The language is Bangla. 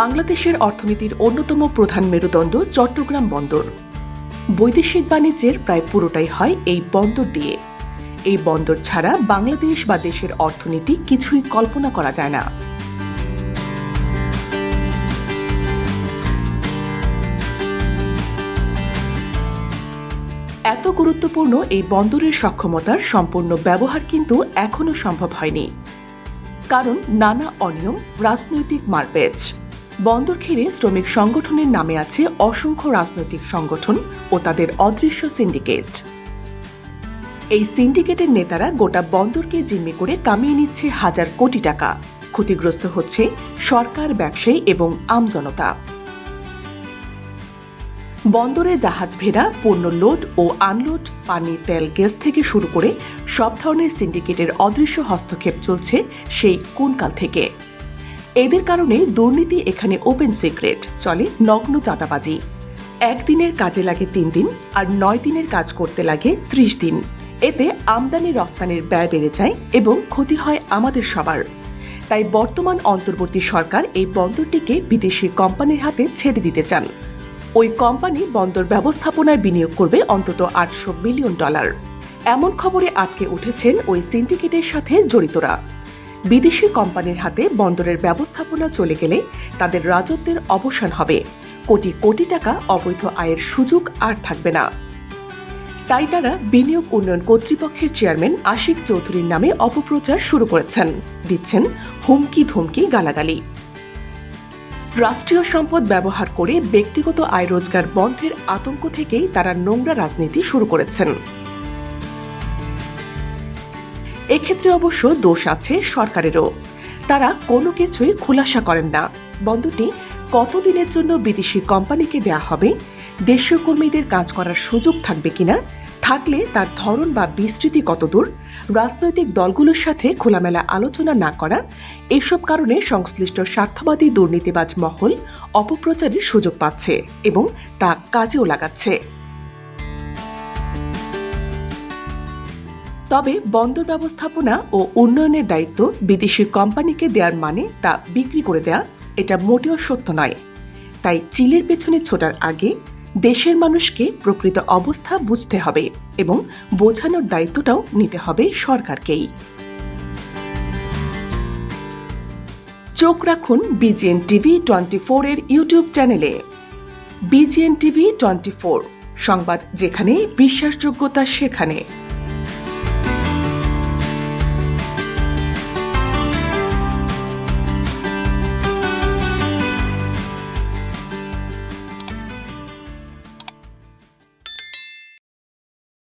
বাংলাদেশের অর্থনীতির অন্যতম প্রধান মেরুদণ্ড চট্টগ্রাম বন্দর। বৈদেশিক বাণিজ্যের প্রায় পুরোটাই হয় এই বন্দর দিয়ে। এই বন্দর ছাড়া বাংলাদেশ বা দেশের অর্থনীতি কিছুই কল্পনা করা যায় না। এত গুরুত্বপূর্ণ এই বন্দরের সক্ষমতার সম্পূর্ণ ব্যবহার কিন্তু এখনও সম্ভব হয়নি। কারণ নানা অনিয়ম, রাজনৈতিক মারপ্যাচ বন্দর ঘিরে শ্রমিক সংগঠনের নামে আছে অসংখ্য রাজনৈতিক সংগঠন ও তাদের অদৃশ্য সিন্ডিকেট। এই সিন্ডিকেটের নেতারা গোটা বন্দরকে জিম্মি করে কামিয়ে নিচ্ছে হাজার কোটি টাকা। ক্ষতিগ্রস্ত হচ্ছে সরকার ব্যবসায়ী এবং আমজনতা বন্দরে জাহাজ ভেড়া, পণ্য লোড ও আনলোড, পানি, তেল, গ্যাস থেকে শুরু করে সব ধরনের সিন্ডিকেটের অদৃশ্য হস্তক্ষেপ চলছে সেই কোনকাল থেকে। এদের কারণে দুর্নীতি এখানে ওপেন সিক্রেট চলে নগ্ন চাঁদাবাজি। একদিনের কাজে লাগে তিন দিন আর নয় দিনের কাজ করতে লাগে ত্রিশ দিন। এতে আমদানি রফতানির ব্যয় বেড়ে যায় এবং ক্ষতি হয় আমাদের সবার। তাই বর্তমান অন্তর্বর্তী সরকার এই বন্দরটিকে বিদেশি কোম্পানির হাতে ছেড়ে দিতে চান। ওই কোম্পানি বন্দর ব্যবস্থাপনায় বিনিয়োগ করবে অন্তত আটশো বিলিয়ন ডলার। এমন খবরে আটকে উঠেছেন ওই সিন্ডিকেটের সাথে জড়িতরা। বিদেশি কোম্পানির হাতে বন্দরের ব্যবস্থাপনা চলে গেলে তাদের রাজত্বের অবসান হবে। কোটি কোটি টাকা অবৈধ আয়ের সুযোগ আর থাকবে না। তাই তারা বিনিয়োগ উন্নয়ন কর্তৃপক্ষের চেয়ারম্যান আশিক চৌধুরীর নামে অপপ্রচার শুরু করেছেন, দিচ্ছেন হুমকি ধমকি গালাগালি। রাষ্ট্রীয় সম্পদ ব্যবহার করে ব্যক্তিগত আয় রোজগার বন্ধের আতঙ্ক থেকেই তারা নোংরা রাজনীতি শুরু করেছেন। এক্ষেত্রে অবশ্য দোষ আছে সরকারেরও। তারা কোনো কিছুই খুলাসা করেন না। বন্দরটি কতদিনের জন্য বিদেশি কোম্পানিকে দেয়া হবে? দেশীয় কর্মীদের কাজ করার সুযোগ থাকবে কিনা? থাকলে তার ধরন বা বিস্তৃতি কতদূর রাজনৈতিক দলগুলোর সাথে খোলামেলা আলোচনা না করা, এসব কারণে সংশ্লিষ্ট স্বার্থবাদী দুর্নীতিবাজ মহল অপপ্রচারের সুযোগ পাচ্ছে এবং তা কাজেও লাগাচ্ছে। তবে বন্দর ব্যবস্থাপনা ও উন্নয়নের দায়িত্ব বিদেশি কোম্পানিকে দেওয়ার মানে তা বিক্রি করে দেয়া, এটা মোটেও সত্য নয়। তাই চিলের পেছনে ছোটার আগে দেশের মানুষকে প্রকৃত অবস্থা বুঝতে হবে এবং বোঝানোর দায়িত্বটাও নিতে হবে সরকারকেই। চোখ রাখুন বিজিএন টিভি টোয়েন্টি এর ইউটিউব চ্যানেলে। বিজিএন টিভি টোয়েন্টি সংবাদ যেখানে, বিশ্বাসযোগ্যতা সেখানে।